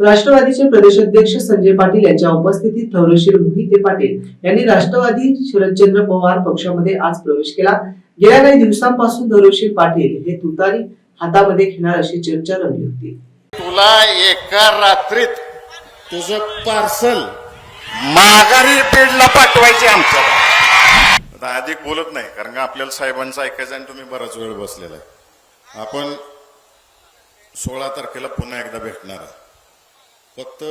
राष्ट्रवादीचे प्रदेशाध्यक्ष संजय पाटील यांच्या उपस्थितीत धैर्यशील मोहिते पाटील यांनी राष्ट्रवादी शरदचंद्र पवार पक्षामध्ये आज प्रवेश केला. गेल्या काही दिवसांपासून धैर्यशील पाटील हे तुतारी हातामध्ये घेणार अशी चर्चा रंगली होती. तुला एका रात्रीत तुझं पार्सल माघारी पेडला पाठवायचे आमच्या आता अधिक बोलत नाही कारण का आपल्याला साहेबांचं ऐकायचं आणि तुम्ही बराच वेळ बसलेला आहे. आपण सोळा तारखेला पुन्हा एकदा भेटणार आहे. फक्त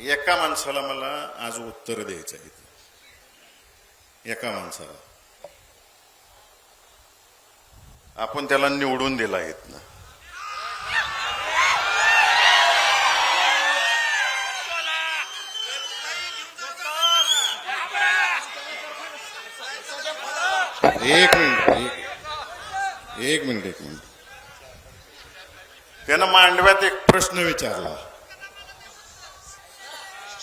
एका माणसाला मला आज उत्तर द्यायचं आहे एका माणसाला. आपण त्याला निवडून दिला आहेत ना एक मिनिट एक- एक मिनिट एक मिनिट. त्यानं मांडव्यात एक प्रश्न विचारला.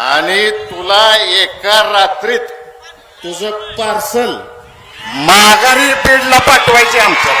आणि तुला एका रात्रीत तुझं पार्सल माघारी पेडला पाठवायचे आमचं